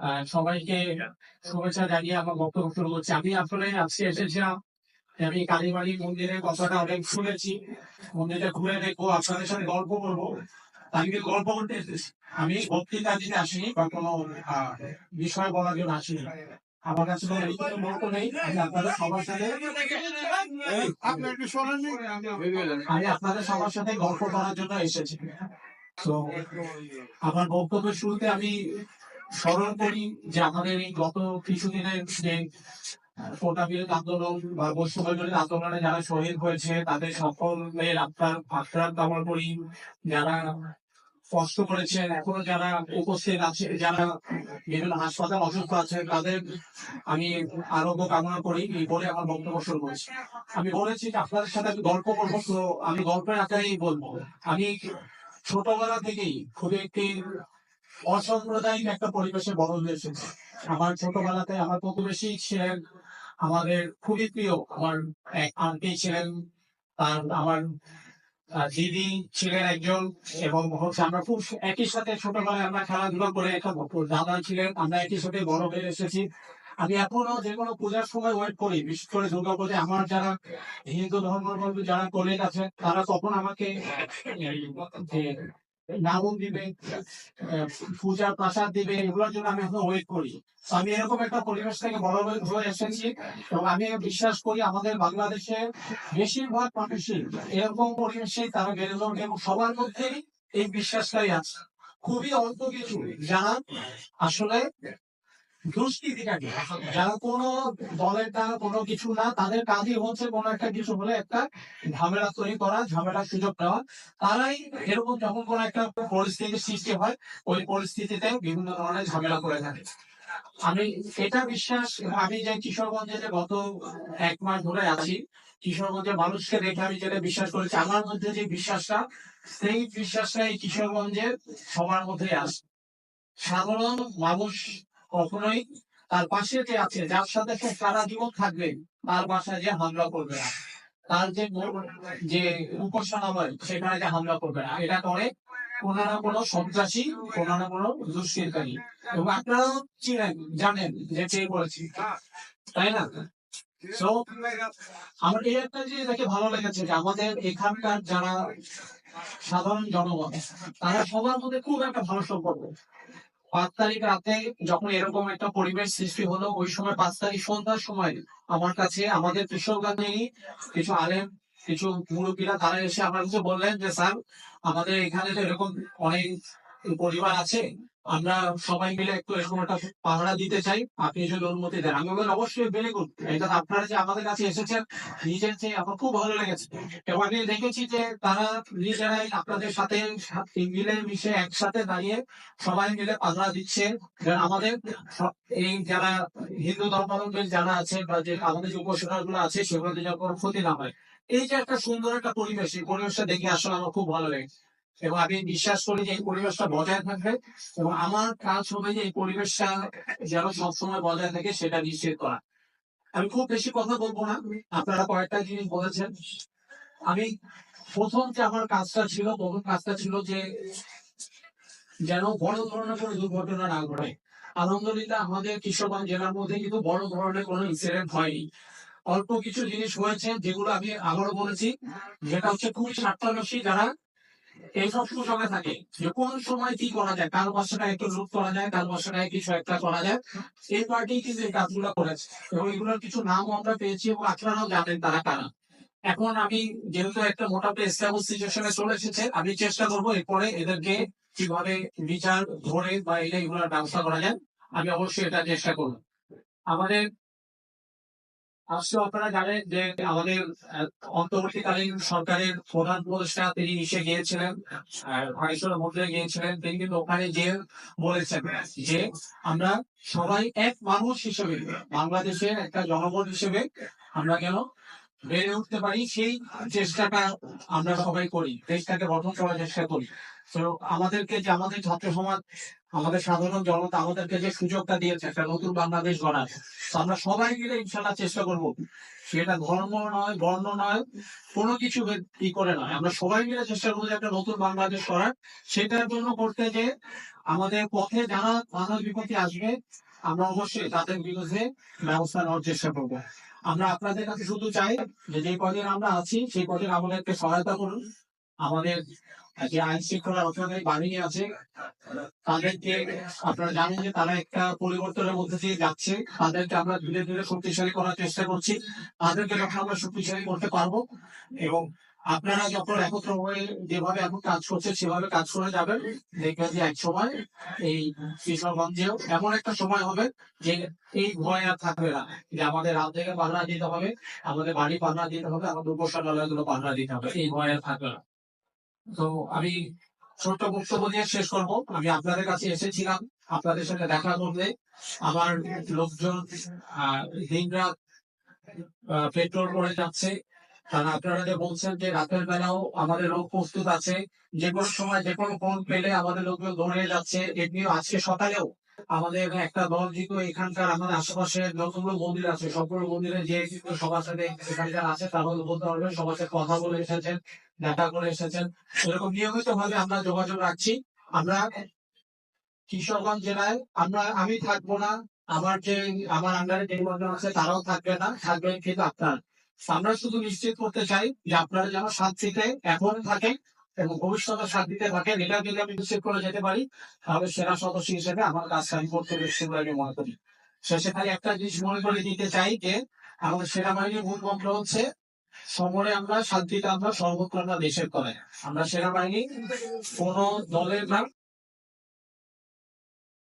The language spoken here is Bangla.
আহ, সবাইকে শুভেচ্ছা জানিয়ে আমার বক্তব্য শুরু করছি। আমি আসলে আজকে এসেছিলাম আমি কালীবাড়ি মন্দিরের কথাটা অনেক শুনেছি। মন্দিরটা ঘুরে দেখব আপনাদের সাথে গল্প করব। আমি গল্প করতে এসেছি। আমি বক্তৃতা দিতে আসিনি বা কোনো বিষয় বলার জন্য আসিনি। আমার কাছে কোনো লিখিত নেই আমি আপনাদের সবার সাথে আপনি একটু আমি আপনাদের সবার সাথে গল্প করার জন্য এসেছি। তো আমার বক্তব্যের শুরুতে আমি স্মরণ করি যে আমাদের এই গত কিছুদিনের যে কোটা আন্দোলন বা বৈষম্য আন্দোলনে যারা শহীদ হয়েছে, তাদের সকলের আপনার আক্রান্ত কামনা করি। যারা কষ্ট করেছেন, এখনও যারা উপস্থিত আছে, যারা বিভিন্ন হাসপাতাল অসুস্থ আছে তাদের আমি আরোগ্য কামনা করি এই বলে আমার বক্তব্য শুরু করেছি। আমি বলেছি যে আপনাদের সাথে আমি গল্প করব, তো আমি গল্পের আকারেই বলব। আমি ছোটবেলা থেকেই খুবই একটি অসাম্প্রদায়িক একটা পরিবেশে বড় হয়ে এসেছি আমার ছোটবেলাতে আমার প্রতিবেশী ছিলেন আমাদের খুবই প্রিয়। আমার এক আন্টি ছিলেন, তার আমার দিদি ছিলেন একজন এবং হচ্ছে আমরা খুব একই সাথে ছোটবেলায় আমরা খেলাধুলা করে একটা দাদা ছিলেন, আমরা একই সাথে বড় হয়ে এসেছি। আমি এখনও যে কোনো পূজার সময় ওয়েট করি, বিশেষ করে দুর্গা পূজা। আমার যারা হিন্দু ধর্মাবলম্বী যারা কলেজ আছে তারা তখন আমাকে নামন দিবে পূজা প্রসাদ দিবে এগুলোর জন্য আমি এখন ওয়েট করি আমি এরকম একটা পরিবেশ থেকে বড় হয়ে এসেছি। এবং আমি বিশ্বাস করি আমাদের বাংলাদেশে বেশিরভাগ মানুষই এরকম পরিবেশে তারা বেড়ে যাবে এবং সবার মধ্যেই এই বিশ্বাসটাই আছে। খুবই অল্প কিছু যা আসলে দুষ্কৃতিকারী। যারা কোনো দলের দ্বারা কোনো কিছু না, তাদের কাজই হচ্ছে কোনো একটা কিছু হলে একটা ঝামেলা তৈরি করা, ঝামেলার সুযোগ নেওয়া তারাই এরকম যখন কোনো একটা পরিস্থিতির সৃষ্টি হয়, ওই পরিস্থিতিতে বিভিন্ন ধরনের ঝামেলা করে থাকে। আমি এটা বিশ্বাস, আমি যে কিশোরগঞ্জে যে গত এক মাস ধরে আছি, কিশোরগঞ্জের মানুষকে দেখে আমি যেটা বিশ্বাস করেছি, আমার মধ্যে যে বিশ্বাসটা, সেই বিশ্বাসটা এই কিশোরগঞ্জে সবার মধ্যে আছে। সাধারণ মানুষ কখনোই তার পাশে যে আছে, যার সাথে সে সারা জীবন থাকবে, তার বাসায় যে হামলা করবে না। তার যে যে উপাসনালয়, সেখানে যে হামলা করবে না। এটা করে কোনো না কোনো সন্ত্রাসী, কোনো না কোনো দুষ্কৃতকারী। এবং আপনারাও চিনেন, জানেন যে কে বলেছি। তাই না? তো আমার এই একটা জিনিস দেখে ভালো লেগেছে যে আমাদের এখানকার যারা সাধারণ জনগণ, তারা সবার মধ্যে খুব একটা ভালো সম্পর্ক। পাঁচ তারিখ রাতে যখন এরকম একটা পরিবেশ সৃষ্টি হলো, ওই সময় পাঁচ তারিখ সন্ধ্যার সময় আমার কাছে, আমাদের কৃষকগঞ্জেরই কিছু আলেম, কিছু মুরব্বীরা, তারা এসে আমার কাছে বললেন যে, স্যার, আমাদের এখানে তো এরকম অনেক পরিবার আছে, আমরা সবাই মিলে একটু এরকম একটা পাহারা দিতে চাই। আপনি যদি অনুমতি দেন, আমি বললাম অবশ্যই ভেরি গুড এটা আপনারা যে আমাদের কাছে এসেছেন, নিজের চেয়ে আমার খুব ভালো লেগেছে। এবং আমি দেখেছি যে তারা নিজেরাই আপনাদের সাথে মিলে মিশে একসাথে দাঁড়িয়ে সবাই মিলে পাহারা দিচ্ছে। আমাদের এই যারা হিন্দু ধর্মাবলম্বী যারা আছে বা যে আমাদের যে উপাসনা গুলো আছে, সেগুলোতে যেন কোনো ক্ষতি না হয়। এই যে একটা সুন্দর একটা পরিবেশ, এই পরিবেশটা দেখে আসলে আমার খুব ভালো লেগেছে। এবং আমি বিশ্বাস করি যে এই পরিবেশটা বজায় থাকবে এবং আমার কাজ হবে যে এই পরিবেশটা যেন সবসময় বজায় থাকে সেটা নিশ্চিত করা। আমি খুব বেশি কথা বলব না। আপনারা কয়েকটা জিনিস বলেছেন। আমি প্রথম যে আমার কাজটা ছিল, প্রথম কাজটা ছিল যে যেন বড় ধরনের কোনো দুর্ঘটনা না ঘটে। আলহামদুলিল্লাহ আমাদের কিশোরগঞ্জ জেলার মধ্যে কিন্তু বড় ধরনের কোনো ইনসিডেন্ট হয়নি। অল্প কিছু জিনিস হয়েছে যেগুলো আমি আবারও বলেছি। যেটা হচ্ছে খুবই স্বার্থান্বেষী যারা এইসব সুযোগে থাকে। যে কোন সময় কি করা যায় কার বাসাটায় একটু লুট করা যায় কার বাসাটায় কিছু একটা করা যায়। এই পার্টি কিন্তু এই কাজগুলো করেছে, এবং এগুলোর কিছু নামও আমরা পেয়েছি এবং আপনারাও জানেন তারা কারা। এখন আমি যেহেতু একটা মোটামুটি এস্টাবলিশ সিচুয়েশনে চলে এসেছে, আমি চেষ্টা করব এরপরে এদেরকে কীভাবে বিচার ধরে বা এটা এগুলোর ব্যবস্থা করা যায়। আমি অবশ্যই এটা চেষ্টা করব। আমাদের আজকে আপনারা জানেন যে আমাদের অন্তর্বর্তীকালীন সরকারের প্রধান উপদেষ্টা তিনি এসে গিয়েছিলেন, আর মধ্যে গিয়েছিলেন। তিনি কিন্তু ওখানে যে বলেছেন যে, আমরা সবাই এক মানুষ হিসেবে, বাংলাদেশের একটা জনগণ হিসেবে আমরা কেন বেড়ে উঠতে পারি সেই চেষ্টাটা আমরা সবাই করি, দেশটাকে গঠন করার চেষ্টা করি। তো আমাদেরকে যে, আমাদের ছাত্র সমাজ, আমাদের সাধারণ জনতা আমাদেরকে যে সুযোগটা দিয়েছে একটা নতুন বাংলাদেশ গড়ার আমরা সবাই মিলে ইনশাল্লাহ চেষ্টা করব। সেটা ধর্ম নয়, বর্ণ নয়, কোনো কিছু ই করে নয়। আমরা সবাই মিলে চেষ্টা করব যে একটা নতুন বাংলাদেশ করার সেটার জন্য করতে যে আমাদের পথে যারা বাধা বিপত্তি আসবে আমরা অবশ্যই তাদের বিরুদ্ধে ব্যবস্থা নেওয়ার চেষ্টা করব। আমরা আপনাদের কাছে শুধু চাই যে যে কদিন আমরা আছি, সেই কদিন আমাদেরকে সহায়তা করুন। আমাদের যে আইন শৃঙ্খলা রক্ষাকারী বাহিনী আছে, তাদেরকে আপনারা জানেন যে তারা একটা পরিবর্তনের মধ্যে দিয়ে যাচ্ছে। তাদেরকে আমরা ধীরে ধীরে শক্তিশালী করার চেষ্টা করছি। তাদেরকে যখন আমরা শক্তিশালী করতে পারব এবং আপনারা যখন একত্র হয়ে যেভাবে এখন কাজ করছে সেভাবে কাজ করে যাবেন। দেখবেন যে এক সময় এই কিশোরগঞ্জেও এমন একটা সময় হবে যে এই ভয় আর থাকবে না। যে আমাদের রাত থেকে পাহারা দিতে হবে আমাদের বাড়ি পাহারা দিতে হবে আমাদের উপাসনালয়গুলো পাহারা দিতে হবে। এই ভয় আর থাকবে না। তো আমি ছোট্ট বক্তব্য দিয়ে শেষ করব। আমি আপনাদের কাছে এসেছিলাম আপনাদের সাথে দেখা করতে। আমার লোকজন আহ, দিনরাত পেট্রোল করে যাচ্ছে। আপনারা যে বলছেন যে রাতের বেলাও আমাদের লোক প্রস্তুত আছে, যে কোনো সময় যে কোনো ফোন পেলে আমাদের লোকজন দৌড়ে যাচ্ছে। এমনিও আজকে সকালেও আমাদের একটা দল যেহেতু এখানকার আমাদের আশেপাশে যতগুলো মন্দির আছে, সবগুলো মন্দিরে যে সবার সাথে এখানে যারা আছে তারা বলতে পারবেন সবার সাথে কথা বলে এসেছেন, দেখা করে এসেছেন। এরকম নিয়মিত ভাবে আমরা যোগাযোগ রাখছি। আমরা কিশোরগঞ্জ জেলায় আমরা, আমি থাকব না, আমার যে, আমার আন্ডারে যে আছে তারাও থাকবে না, থাকবেন কিন্তু আপনার। আমরা শুধু নিশ্চিত করতে চাই যে আপনারা যেন শান্তিতে এখন থাকেন এবং ভবিষ্যতে শান্তিতে থাকেন। এটা যদি আমি নিশ্চিত করে যেতে পারি, তাহলে সেরা সদস্য হিসেবে আমার কাজটা আমি করতে বেশি আমি মনে করি। শেষে খালি একটা জিনিস মনে করে দিতে চাই যে আমাদের সেনাবাহিনীর মূল মন্ত্র হচ্ছে, সমরে আমরা শান্তিতে আমরা সর্বত্র আমরা দেশের করে। আমরা সেনাবাহিনী কোন দলের না